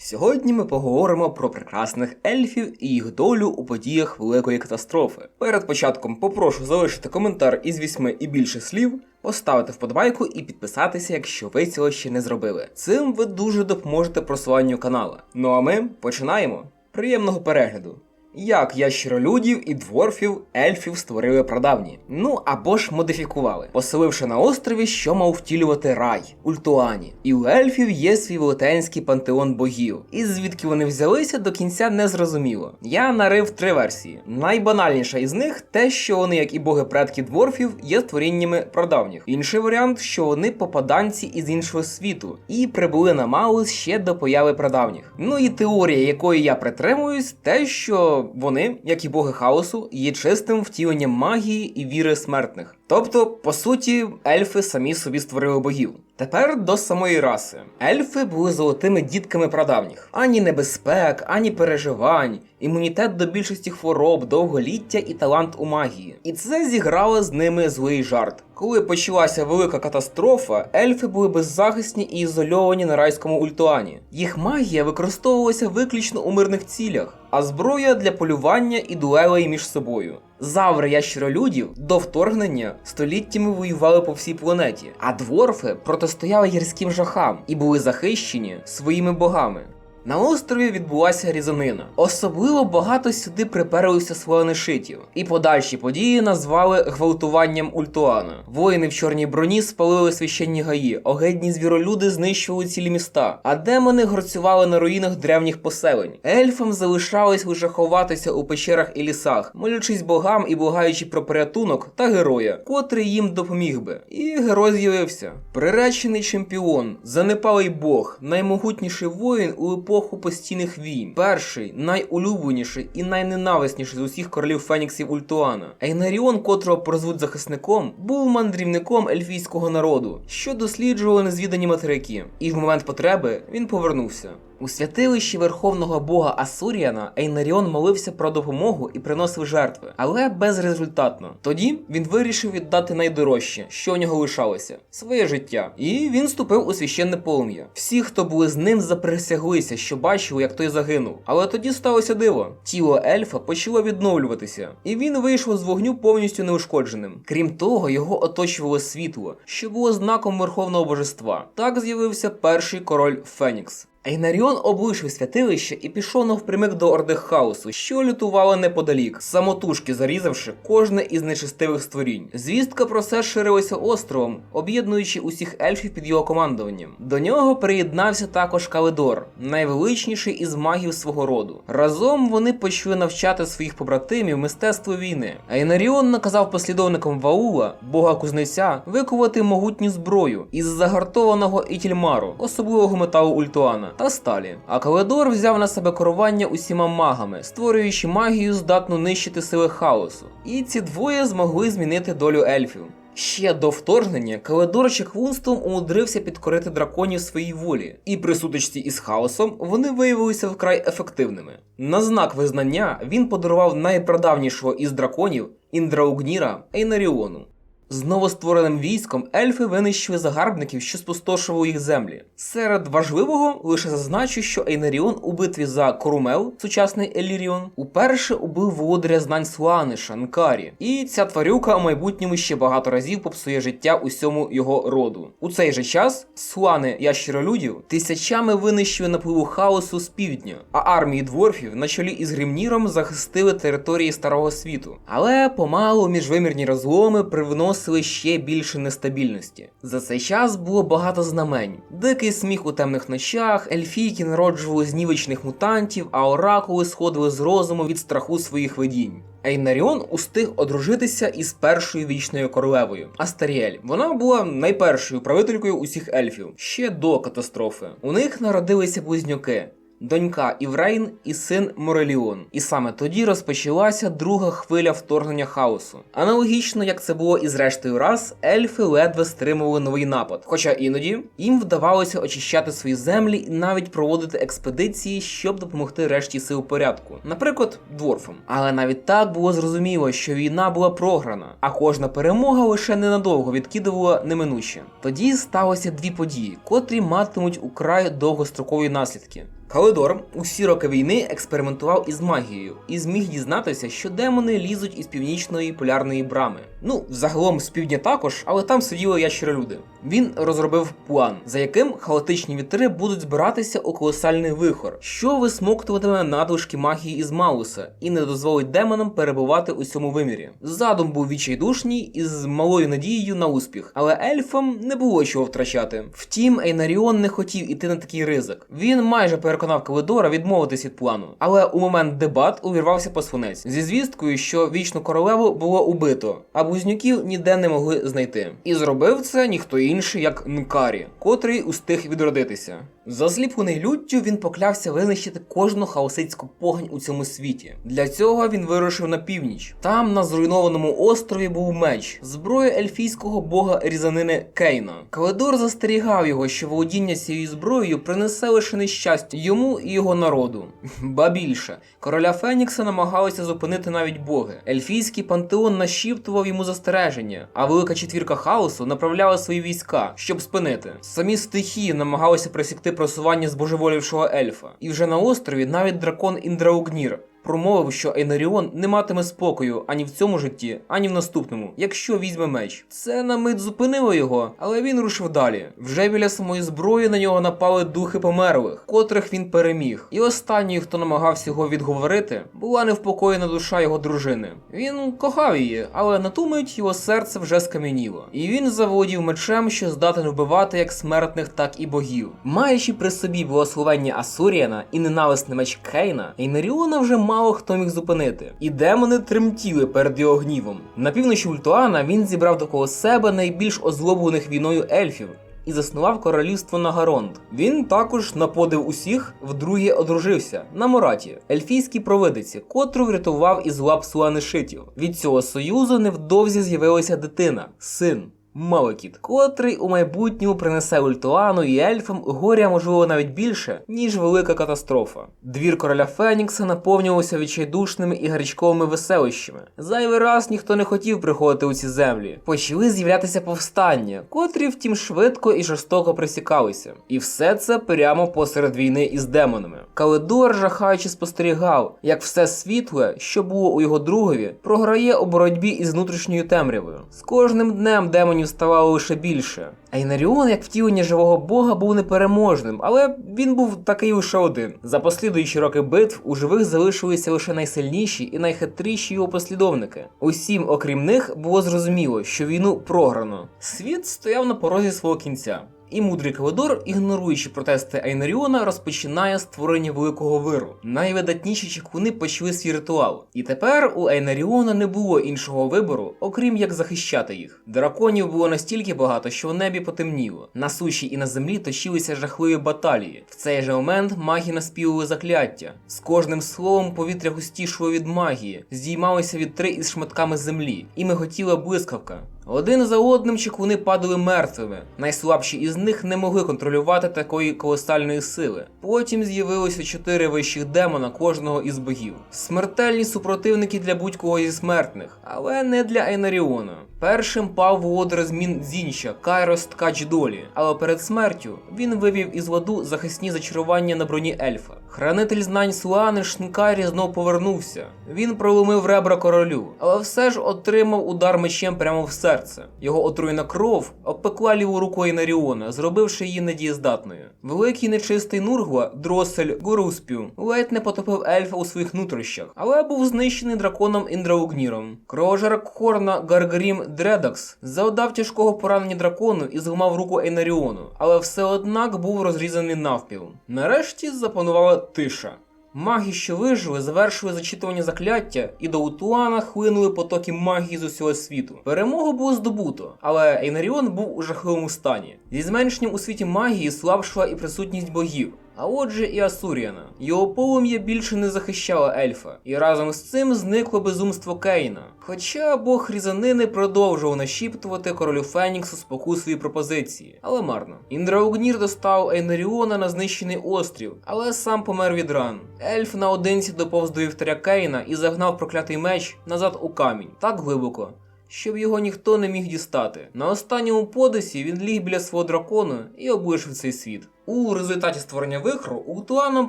Сьогодні ми поговоримо про прекрасних ельфів і їх долю у подіях великої катастрофи. Перед початком попрошу залишити коментар із вісьми і більше слів, поставити вподобайку і підписатися, якщо ви цього ще не зробили. Цим ви дуже допоможете просуванню канала. Ну а ми починаємо. Приємного перегляду! Як ящеролюдів і дворфів ельфів створили прадавні. Ну або ж модифікували, поселивши на острові, що мав втілювати рай Ультуані. І у ельфів є свій велетенський пантеон богів. І звідки вони взялися до кінця не зрозуміло. Я нарив три версії. Найбанальніша із них те, що вони, як і боги предки дворфів, є створіннями прадавніх. Інший варіант, що вони попаданці із іншого світу і прибули на Маус ще до появи прадавніх. Ну і теорія, якої я притримуюсь, те, що вони, як і боги хаосу, є чистим втіленням магії і віри смертних. Тобто, по суті, ельфи самі собі створили богів. Тепер до самої раси. Ельфи були золотими дітками прадавніх. Ані небезпек, ані переживань, імунітет до більшості хвороб, довголіття і талант у магії. І це зіграло з ними злий жарт. Коли почалася велика катастрофа, ельфи були беззахисні і ізольовані на райському ультуані. Їх магія використовувалася виключно у мирних цілях, а зброя для полювання і дуелей між собою. Заври ящеролюдів до вторгнення століттями воювали по всій планеті, а дворфи протистояли гірським жахам і були захищені своїми богами. На острові відбулася різанина. Особливо багато сюди приперлися слонишитів, і подальші події назвали гвалтуванням Ультуана. Воїни в чорній броні спалили священні гаї, огидні звіролюди знищували цілі міста, а демони горцювали на руїнах древніх поселень. Ельфам залишалось лише ховатися у печерах і лісах, молячись богам і благаючи про порятунок та героя, котрий їм допоміг би. І герой з'явився. Приречений чемпіон, занепалий бог, наймогутніший воїн у епоху постійних війн, перший, найулюбленіший і найненависніший з усіх королів Феніксів Ультуана. Ейнаріон, котрого прозвуть захисником, був мандрівником ельфійського народу, що досліджували незвідані материки, і в момент потреби він повернувся. У святилищі верховного бога Асуріана Ейнаріон молився про допомогу і приносив жертви, але безрезультатно. Тоді він вирішив віддати найдорожче, що у нього лишалося своє життя. І він вступив у священне полум'я. Всі, хто були з ним, заприсяглися, що бачили, як той загинув. Але тоді сталося диво. Тіло ельфа почало відновлюватися, і він вийшов з вогню повністю неушкодженим. Крім того, його оточувало світло, що було знаком верховного божества. Так з'явився перший король Фенікс. Ейнаріон облишив святилище і пішов навпрямик до Орди Хаосу, що лютували неподалік, самотужки зарізавши кожне із нечистивих створінь. Звістка про це ширилася островом, об'єднуючи усіх ельфів під його командуванням. До нього приєднався також Калидор, найвеличніший із магів свого роду. Разом вони почали навчати своїх побратимів мистецтву війни. Ейнаріон наказав послідовникам Ваула, бога кузнеця, викувати могутню зброю із загартованого ітільмару, особливого металу Ультуана та сталі. А Каледор взяв на себе керування усіма магами, створюючи магію, здатну нищити сили хаосу. І ці двоє змогли змінити долю ельфів. Ще до вторгнення Каледор чаклунством умудрився підкорити драконів своїй волі, і при сутичці із хаосом вони виявилися вкрай ефективними. На знак визнання він подарував найпрадавнішого із драконів Індраугніра Ейнаріону. З новоствореним військом ельфи винищили загарбників, що спустошували їх землі. Серед важливого лише зазначу, що Ейнаріон у битві за Корумел, сучасний Еліріон, уперше убив володаря знань Суани Шанкарі. І ця тварюка у майбутньому ще багато разів попсує життя усьому його роду. У цей же час Суани ящеролюдів тисячами винищили напливу хаосу з півдня, а армії дворфів на чолі із Гримніром захистили території старого світу. Але помалу міжвимірні розломи привносили ще більше нестабільності. За цей час було багато знамень: дикий сміх у темних ночах, ельфійки народжували знівечних мутантів, а оракули сходили з розуму від страху своїх видінь. Ейнаріон устиг одружитися із першою вічною королевою Астаріель. Вона була найпершою правителькою усіх ельфів ще до катастрофи. У них народилися близнюки донька Іврейн і син Мореліон. І саме тоді розпочалася друга хвиля вторгнення хаосу. Аналогічно, як це було і з рештою раз, ельфи ледве стримували новий напад. Хоча іноді їм вдавалося очищати свої землі і навіть проводити експедиції, щоб допомогти решті сил порядку, наприклад, дворфам. Але навіть так було зрозуміло, що війна була програна, а кожна перемога лише ненадовго відкидувала неминуче. Тоді сталося дві події, котрі матимуть украй довгострокові наслідки. Калидор усі роки війни експериментував із магією і зміг дізнатися, що демони лізуть із північної полярної брами. Ну, загалом з півдня також, але там сиділи ящеролюди. Він розробив план, за яким хаотичні вітри будуть збиратися у колосальний вихор, що висмоктуватиме надлишки магії із Мауса і не дозволить демонам перебувати у цьому вимірі. Задум був відчайдушній із малою надією на успіх, але ельфам не було чого втрачати. Втім, Ейнаріон не хотів іти на такий ризик. Він майже переконав Калидора відмовитись від плану, але у момент дебат увірвався посланець зі звісткою, що вічну королеву було убито, а близнюків ніде не могли знайти. І зробив це ніхто інший, як Нкарі, котрий устиг відродитися. Засліплений люттю він поклявся винищити кожну хаосицьку погань у цьому світі. Для цього він вирушив на північ. Там, на зруйнованому острові, був меч, зброя ельфійського бога різанини Кейна. Каледор застерігав його, що володіння цією зброєю принесе лише нещастя йому і його народу. Ба більше, короля Фенікса намагалися зупинити навіть боги. Ельфійський пантеон нашіптував йому застереження, а велика четвірка хаосу направляла свої війська, щоб спинити. Самі стихії намагалися присікти просування збожеволівшого ельфа. І вже на острові навіть дракон Індраугнір промовив, що Ейнаріон не матиме спокою ані в цьому житті, ані в наступному, якщо візьме меч. Це на мить зупинило його, але він рушив далі. Вже біля самої зброї на нього напали духи померлих, котрих він переміг. І останньою, хто намагався його відговорити, була невпокоєна душа його дружини. Він кохав її, але на ту мить його серце вже скам'яніло. І він заволодів мечем, що здатен вбивати як смертних, так і богів. Маючи при собі благословення Асуріана і ненависний меч Кейна, Ейнаріона вже мало хто міг зупинити. І демони тремтіли перед його гнівом. На півночі Ультуана він зібрав довкола себе найбільш озлоблених війною ельфів. І заснував королівство Нагаронд. Він також на подив усіх вдруге одружився на Мораті, ельфійській провидиці, котру врятував із лап суанишитів. Від цього союзу невдовзі з'явилася дитина, син. Малекіт, котрий у майбутньому принесе Ультуану і ельфам горя, можливо, навіть більше, ніж велика катастрофа. Двір короля Фенікса наповнювався відчайдушними і гарячковими веселищами. Зайвий раз ніхто не хотів приходити у ці землі. Почали з'являтися повстання, котрі, втім, швидко і жорстоко присікалися. І все це прямо посеред війни із демонами. Калидор, жахаючи, спостерігав, як все світле, що було у його другові, програє у боротьбі із внутрішньою темрявою. З кожним днем демонів ставало лише більше. Айнаріон, як втілення живого бога, був непереможним, але він був такий лише один. За послідуючі роки битв у живих залишилися лише найсильніші і найхитріші його послідовники. Усім, окрім них, було зрозуміло, що війну програно. Світ стояв на порозі свого кінця. І мудрий Калидор, ігноруючи протести Айнаріона, розпочинає створення великого виру. Найвидатніші чекуни почали свій ритуал. І тепер у Айнаріона не було іншого вибору, окрім як захищати їх. Драконів було настільки багато, що в небі потемніло. На суші і на землі точилися жахливі баталії. В цей же момент маги наспівали закляття. З кожним словом повітря густішало від магії, здіймалися вітри із шматками землі, і миготіла блискавка. Один за одним чекуни падали мертвими. Найслабші із них не могли контролювати такої колосальної сили. Потім з'явилося чотири вищих демона кожного із богів. Смертельні супротивники для будь-кого зі смертних, але не для Ейнаріона. Першим пав володар змін Зінча, Кайрос Ткач Долі, але перед смертю він вивів із ладу захисні зачарування на броні ельфа. Хранитель знань Суани Шнкарі знов повернувся. Він проломив ребра королю, але все ж отримав удар мечем прямо в серце. Його отруєна кров обпекла ліву руку Ейнаріона, зробивши її недієздатною. Великий нечистий Нургла, дросель Горуспів, ледь не потопив ельфа у своїх нутрощах, але був знищений драконом Індраугніром. Кровожар Хорна Гаргарім Дредакс завдав тяжкого поранення дракону і зламав руку Ейнаріону, але все однак був розрізаний навпіл. Нарешті запанувала тиша. Маги, що вижили, завершили зачитування закляття, і до Утуана хлинули потоки магії з усього світу. Перемогу було здобуто, але Ейнаріон був у жахливому стані. Зі зменшенням у світі магії слабшала і присутність богів. А отже і Асуріана. Його полум'я більше не захищало ельфа, і разом з цим зникло безумство Кейна. Хоча бог різанини продовжував нашіптувати королю Феніксу спокусливі пропозиції, але марно. Індраугнір достав Ейнаріона на знищений острів, але сам помер від ран. Ельф наодинці доповз до вівтаря Кейна і загнав проклятий меч назад у камінь так глибоко, щоб його ніхто не міг дістати. На останньому подисі він ліг біля свого дракона і облишив цей світ. У результаті створення вихру Уктуаном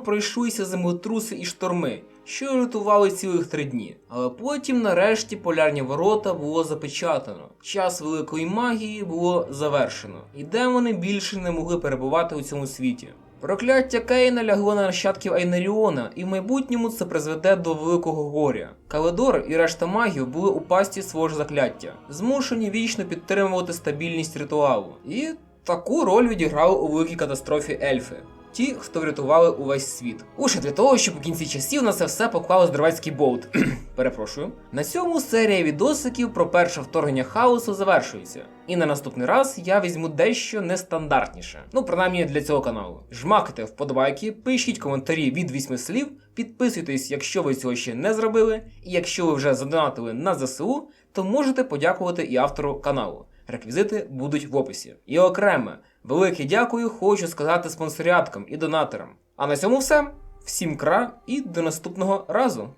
пройшлися землетруси і шторми, що лютували цілих три дні. Але потім, нарешті, полярні ворота було запечатано. Час великої магії було завершено, і демони більше не могли перебувати у цьому світі. Прокляття Кейна лягло на нащадків Айнеріона, і в майбутньому це призведе до великого горя. Каледор і решта магів були у пасті свого ж закляття, змушені вічно підтримувати стабільність ритуалу. І таку роль відіграли у великій катастрофі ельфи. Ті, хто врятували увесь світ. Уше для того, щоб у кінці часів на це все поклали здоровецький болт. Перепрошую. На цьому серія відосиків про перше вторгнення хаосу завершується. І на наступний раз я візьму дещо нестандартніше. Ну, принаймні для цього каналу. Жмакайте вподобайки, пишіть коментарі від 8 слів, підписуйтесь, якщо ви цього ще не зробили. І якщо ви вже задонатили на ЗСУ, то можете подякувати і автору каналу. Реквізити будуть в описі. І окреме, велике дякую хочу сказати спонсоряткам і донаторам. А на цьому все. Всім кра і до наступного разу.